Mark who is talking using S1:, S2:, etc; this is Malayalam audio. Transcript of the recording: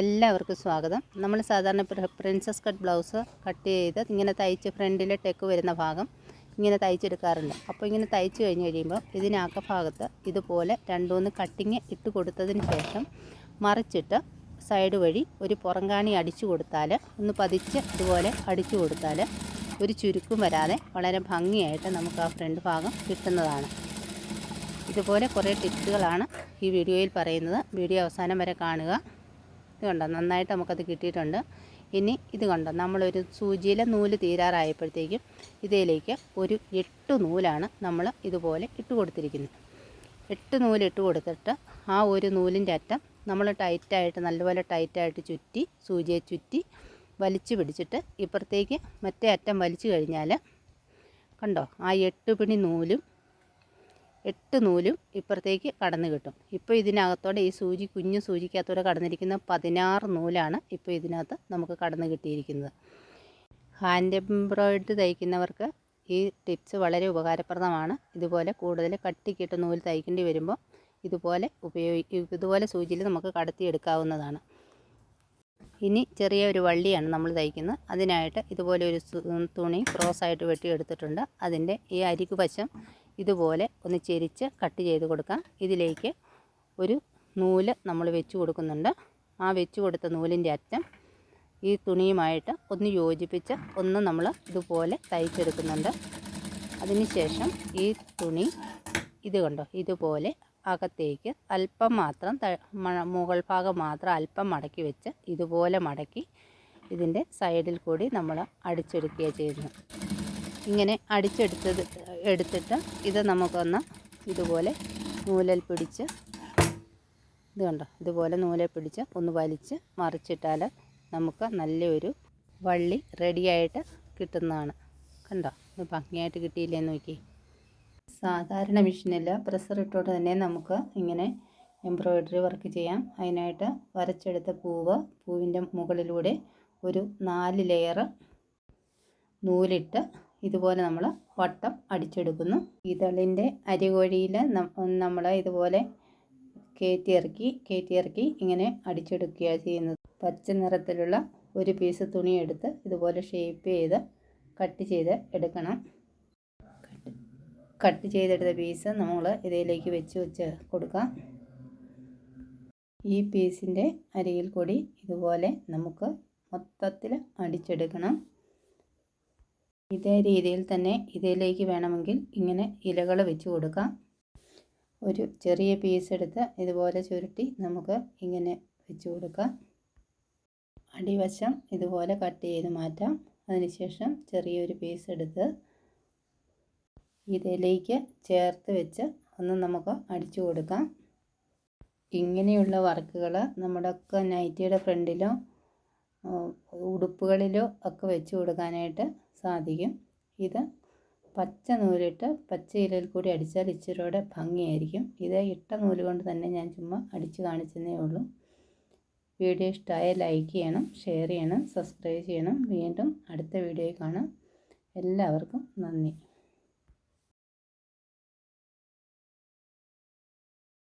S1: എല്ലാവർക്കും സ്വാഗതം. നമ്മൾ സാധാരണ പ്രിൻസസ് കട്ട് ബ്ലൗസ് കട്ട് ചെയ്ത് ഇങ്ങനെ തയ്ച്ച് ഫ്രണ്ടിൽ ടെക്ക് വരുന്ന ഭാഗം ഇങ്ങനെ തയ്ച്ചെടുക്കാറുണ്ട്. അപ്പോൾ ഇങ്ങനെ തയ്ച്ച് കഴിഞ്ഞ് കഴിയുമ്പോൾ ഇതിനക ഭാഗത്ത് ഇതുപോലെ രണ്ടുമൂന്ന് കട്ടിങ് ഇട്ട് കൊടുത്തതിന് ശേഷം മറിച്ചിട്ട് സൈഡ് വഴി ഒരു പുറങ്കാണി അടിച്ചു കൊടുത്താൽ ഒന്ന് പതിച്ച് ഇതുപോലെ അടിച്ചു കൊടുത്താൽ ഒരു ചുരുക്കും വരാതെ വളരെ ഭംഗിയായിട്ട് നമുക്ക് ആ ഫ്രണ്ട് ഭാഗം കിട്ടുന്നതാണ്. ഇതുപോലെ കുറേ ടിപ്സുകളാണ് ഈ വീഡിയോയിൽ പറയുന്നത്. വീഡിയോ അവസാനം വരെ കാണുക. ഇത് കണ്ടോ? നന്നായിട്ട് നമുക്കത് കിട്ടിയിട്ടുണ്ട്. ഇനി ഇത് കണ്ടോ? നമ്മളൊരു സൂചിയിലെ നൂൽ തീരാറായപ്പോഴത്തേക്കും ഇതിലേക്ക് ഒരു എട്ട് നൂലാണ് നമ്മൾ ഇതുപോലെ ഇട്ട് കൊടുത്തിരിക്കുന്നത്. എട്ട് നൂൽ ഇട്ട് കൊടുത്തിട്ട് ആ ഒരു നൂലിന്റെ അറ്റം നമ്മൾ ടൈറ്റായിട്ട് നല്ലപോലെ ടൈറ്റായിട്ട് ചുറ്റി സൂചിയെ ചുറ്റി വലിച്ചു പിടിച്ചിട്ട് ഇപ്പുറത്തേക്ക് മറ്റേ അറ്റം വലിച്ചു കഴിഞ്ഞാൽ കണ്ടോ? ആ എട്ട് പിണി നൂലും എട്ട് നൂലും ഇപ്പുറത്തേക്ക് കടന്നു കിട്ടും. ഇപ്പോൾ ഇതിനകത്തോടെ ഈ സൂചി കുഞ്ഞു സൂചിക്കകത്തോടെ കടന്നിരിക്കുന്ന പതിനാറ് നൂലാണ് ഇപ്പോൾ ഇതിനകത്ത് നമുക്ക് കടന്നു കിട്ടിയിരിക്കുന്നത്. ഹാൻഡ് എംബ്രോയിഡറി തയ്ക്കുന്നവർക്ക് ഈ ടിപ്സ് വളരെ ഉപകാരപ്രദമാണ്. ഇതുപോലെ കൂടുതൽ കട്ടിക്കിട്ട് നൂൽ തയ്ക്കേണ്ടി വരുമ്പോൾ ഇതുപോലെ ഉപയോഗി ഇതുപോലെ സൂചിയിൽ നമുക്ക് കടത്തിയെടുക്കാവുന്നതാണ്. ഇനി ചെറിയ ഒരു വള്ളിയാണ് നമ്മൾ തയ്ക്കുന്നത്. അതിനായിട്ട് ഇതുപോലെ ഒരു തുണി ക്രോസ് ആയിട്ട് വെട്ടിയെടുത്തിട്ടുണ്ട്. അതിന്റെ ഈ അരികു വശം ഇതുപോലെ ഒന്ന് ചെരിച്ച് കട്ട് ചെയ്ത് കൊടുക്കാം. ഇതിലേക്ക് ഒരു നൂൽ നമ്മൾ വെച്ച് കൊടുക്കുന്നുണ്ട്. ആ വെച്ച് കൊടുത്ത നൂലിന്റെ അറ്റം ഈ തുണിയുമായിട്ട് ഒന്ന് യോജിപ്പിച്ച് ഒന്ന് നമ്മൾ ഇതുപോലെ തയ്ച്ചെടുക്കുന്നുണ്ട്. അതിനുശേഷം ഈ തുണി ഇത് കണ്ടോ? ഇതുപോലെ അകത്തേക്ക് അല്പം മാത്രം മുകൾ ഭാഗം മാത്രം അല്പം മടക്കി വെച്ച് ഇതുപോലെ മടക്കി ഇതിന്റെ സൈഡിൽ കൂടി നമ്മൾ അടിച്ചെടുക്കുകയാണ് ചെയ്യുന്നത്. ഇങ്ങനെ അടിച്ചെടുത്തത് എടുത്തിട്ട് ഇത് നമുക്കൊന്ന് ഇതുപോലെ നൂലൽ പിടിച്ച് ഇത് കണ്ടോ? ഇതുപോലെ നൂലൽ പിടിച്ച് ഒന്ന് വലിച്ച് മറിച്ചിട്ടാൽ നമുക്ക് നല്ലൊരു വള്ളി റെഡിയായിട്ട് കിട്ടുന്നതാണ്. കണ്ടോ? ഇത് ഭംഗിയായിട്ട് കിട്ടിയില്ലേ നോക്കി സാധാരണ മെഷീനിൽ പ്രഷർ ഇട്ടുകൊണ്ട് തന്നെ നമുക്ക് ഇങ്ങനെ എംബ്രോയിഡറി വർക്ക് ചെയ്യാം. അതിനായിട്ട് വരച്ചെടുത്ത പൂവ് പൂവിന്റെ മുകളിലൂടെ ഒരു നാല് ലെയർ നൂലിട്ട് ഇതുപോലെ നമ്മൾ വട്ടം അടിച്ചെടുക്കുന്നു. ഇതളിന്റെ അരികോഴിയിൽ നമ്മൾ ഇതുപോലെ കയറ്റിയിറക്കി കയറ്റിയിറക്കി ഇങ്ങനെ അടിച്ചെടുക്കുകയാണ് ചെയ്യുന്നത്. പച്ച നിറത്തിലുള്ള ഒരു പീസ് തുണി എടുത്ത് ഇതുപോലെ ഷേപ്പ് ചെയ്ത് കട്ട് ചെയ്ത് എടുക്കണം. കട്ട് ചെയ്തെടുത്ത പീസ് നമ്മൾ ഇതിലേക്ക് വെച്ച് വെച്ച് കൊടുക്കാം. ഈ പീസിന്റെ അരിയിൽ കൂടി ഇതുപോലെ നമുക്ക് മൊത്തത്തിൽ അടിച്ചെടുക്കണം. ഇതേ രീതിയിൽ തന്നെ ഇതിലേക്ക് വേണമെങ്കിൽ ഇങ്ങനെ ഇലകൾ വെച്ച് കൊടുക്കാം. ഒരു ചെറിയ പീസ് എടുത്ത് ഇതുപോലെ ചുരുട്ടി നമുക്ക് ഇങ്ങനെ വെച്ച് കൊടുക്കാം. അടിവശം ഇതുപോലെ കട്ട് ചെയ്ത് മാറ്റാം. അതിനുശേഷം ചെറിയൊരു പീസ് എടുത്ത് ഇതിലേക്ക് ചേർത്ത് വെച്ച് ഒന്ന് നമുക്ക് അടിച്ചു കൊടുക്കാം. ഇങ്ങനെയുള്ള വർക്കുകൾ നമ്മുടെയൊക്കെ നൈറ്റിയുടെ ഫ്രണ്ടിലോ ഉടുപ്പുകളിലോ ഒക്കെ വെച്ച് കൊടുക്കാനായിട്ട് സാധിക്കും. ഇത് പച്ച നൂലിട്ട് പച്ച ഇലയിൽ കൂടി അടിച്ചാൽ ഇച്ചിരിയുടെ ഭംഗിയായിരിക്കും. ഇത് ഇട്ട നൂൽ കൊണ്ട് തന്നെ ഞാൻ ചുമ്മാ അടിച്ച് കാണിച്ചതേ ഉള്ളൂ. വീഡിയോ ഇഷ്ടമായ ലൈക്ക് ചെയ്യണം ഷെയർ ചെയ്യണം സബ്സ്ക്രൈബ് ചെയ്യണം. വീണ്ടും അടുത്ത വീഡിയോയിൽ കാണാം. എല്ലാവർക്കും നന്ദി.